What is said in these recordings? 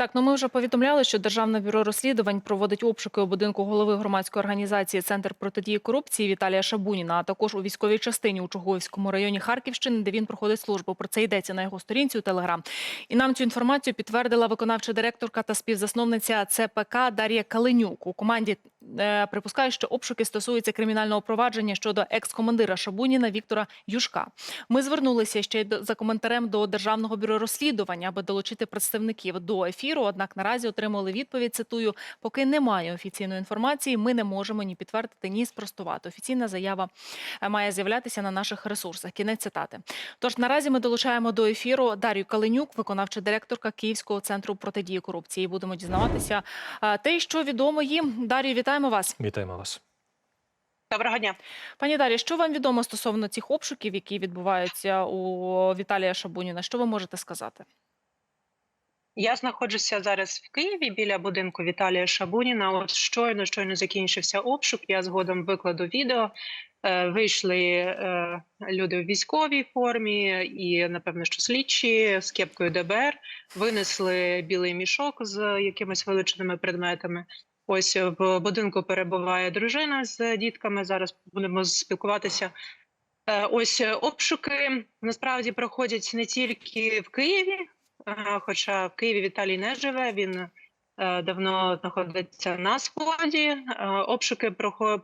Так, ну ми вже повідомляли, що Державне бюро розслідувань проводить обшуки у будинку голови громадської організації Центр протидії корупції Віталія Шабуніна, а також у військовій частині у Чугуївському районі Харківщини, де він проходить службу. Про це йдеться на його сторінці у Телеграм. І нам цю інформацію підтвердила виконавча директорка та співзасновниця ЦПК Дар'я Калинюк. У команді е, припускають, що обшуки стосуються кримінального провадження щодо екс-командира Шабуніна Віктора Юшка. Ми звернулися ще й за коментарем до Державного бюро розслідувань, аби долучити представників до ефіру. Однак наразі отримали відповідь. Цитую: поки немає офіційної інформації, ми не можемо ні підтвердити, ні спростувати. Офіційна заява е, має з'являтися на наших ресурсах. Кінець цитати. Тож наразі ми долучаємо до ефіру Дар'ю Каленюк, виконавча директорка Київського центру протидії корупції. Будемо дізнаватися е, те, що відомо їм. Дар'ю, вітаємо вас. Вітаємо вас. Доброго дня. Пані Дар'я, що вам відомо стосовно цих обшуків, які відбуваються у Віталія Шабуніна? Що ви можете сказати? Я знаходжуся зараз в Києві біля будинку Віталія Шабуніна. От щойно щойно закінчився обшук. Я згодом викладу відео. Е, Вийшли е, люди в військовій формі і, напевно, що слідчі з кепкою ДБР винесли білий мішок з якимись вилученими предметами. Ось в будинку перебуває дружина з дітками. Зараз будемо спілкуватися. Е, Ось е, обшуки насправді проходять не тільки в Києві, Е, Хоча в Києві Віталій не живе, він е, давно знаходиться на сході. Е, Обшуки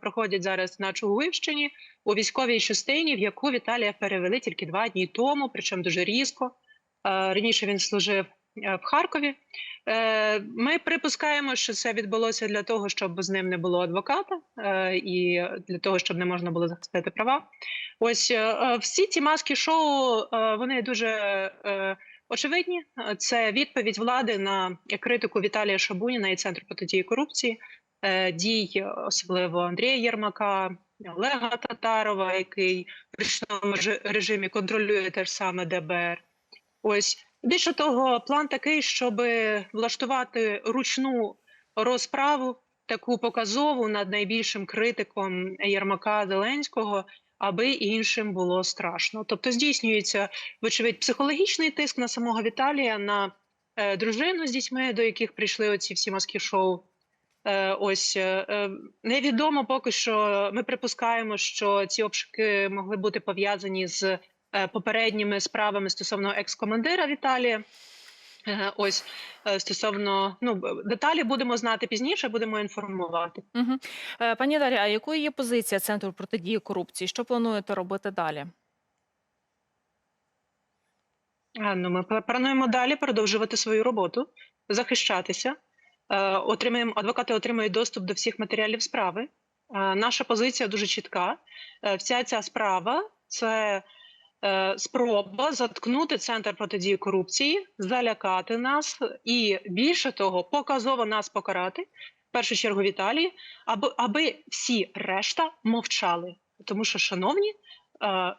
проходять зараз на Чугуївщині у військовій частині, в яку Віталія перевели тільки два дні тому, причому дуже різко. Е, Раніше він служив е, в Харкові. Е, Ми припускаємо, що це відбулося для того, щоб з ним не було адвоката, е, і для того, щоб не можна було захистити права. Ось е, е, всі ці маски шоу е, вони дуже. е, Очевидні, Е, це відповідь влади на критику Віталія Шабуніна і Центру протидії корупції, е, дій, особливо Андрія Єрмака, Олега Татарова, який в ручному режи- режимі контролює те ж саме ДБР. Ось більше того, план такий, щоб влаштувати ручну розправу, таку показову над найбільшим критиком Єрмака Зеленського, аби іншим було страшно. Тобто здійснюється вочевидь, психологічний тиск на самого Віталія, на е, дружину з дітьми, до яких прийшли оці всі маски шоу. Е, ось е, е, невідомо поки що. Ми припускаємо, що ці обшуки могли бути пов'язані з попередніми справами стосовно екс-командира Віталія. Е, ось е, стосовно ну деталі будемо знати пізніше, будемо інформувати. Угу. Пані Дар'я, а якою є позиція Центру протидії корупції? Що плануєте робити далі? А, Ну, ми плануємо далі продовжувати свою роботу, захищатися. Е, Отримаємо адвокати отримають доступ до всіх матеріалів справи. Е, Наша позиція дуже чітка. Е, Вся ця справа це е, спроба заткнути центр протидії корупції, залякати нас і більше того, показово нас покарати. В першу чергу Віталії, аби, аби всі решта мовчали. Тому що, шановні, е,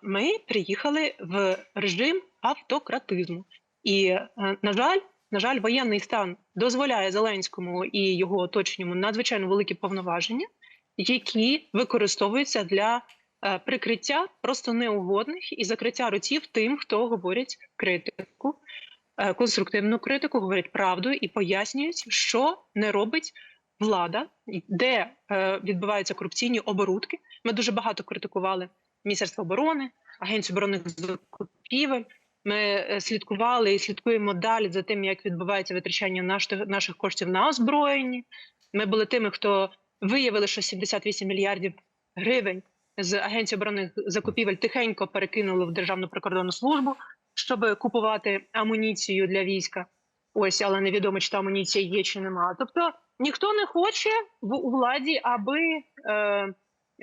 ми приїхали в режим автократизму. І, е, на жаль, на жаль, воєнний стан дозволяє Зеленському і його оточенню надзвичайно великі повноваження, які використовуються для е, прикриття просто неугодних і закриття ротів тим, хто говорить критику, е, конструктивну критику, говорять правду і пояснюють, що не робить влада, де е, відбуваються корупційні оборудки. Ми дуже багато критикували Міністерство оборони, Агенцію оборонних закупівель. Ми е, слідкували і слідкуємо далі за тим, як відбувається витрачання наших, наших коштів на озброєння. Ми були тими, хто виявили, що 78 мільярдів гривень з Агенції оборонних закупівель тихенько перекинули в Державну прикордонну службу, щоб купувати амуніцію для війська. Ось, але невідомо, чи та амуніція є чи немає. Тобто ніхто не хоче в у владі, аби е,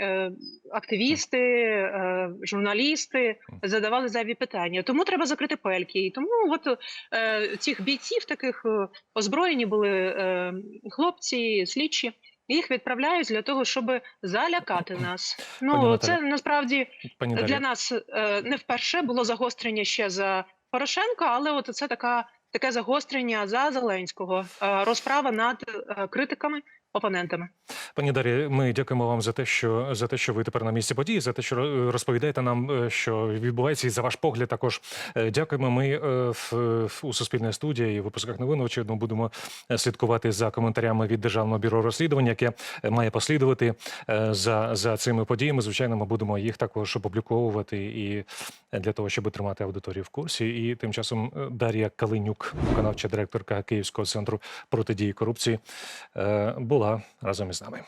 е, активісти, е, журналісти задавали зайві питання. Тому треба закрити пельки. І тому от е, цих бійців таких е, озброєні були е, хлопці, слідчі. Їх відправляють для того, щоб залякати нас. Ну Пані це насправді Пані для Дар'я, нас е, не вперше було загострення ще за Порошенка, але от це така таке загострення за Зеленського, е, розправа над е, критиками, опонентами. Пані Дар'я, ми дякуємо вам за те, що за те, що ви тепер на місці події, за те, що розповідаєте нам, е, що відбувається, і за ваш погляд також е, дякуємо. Ми е, в, в- у суспільній студії і випусках новин очевидно будемо слідкувати за коментарями від державного бюро розслідування, яке має послідувати за, за цими подіями. Звичайно, ми будемо їх також опубліковувати і для того, щоб тримати аудиторію в курсі. І тим часом Дар'я Калинюк, виконавча директорка Київського центру протидії корупції, була Kola. Raz známe.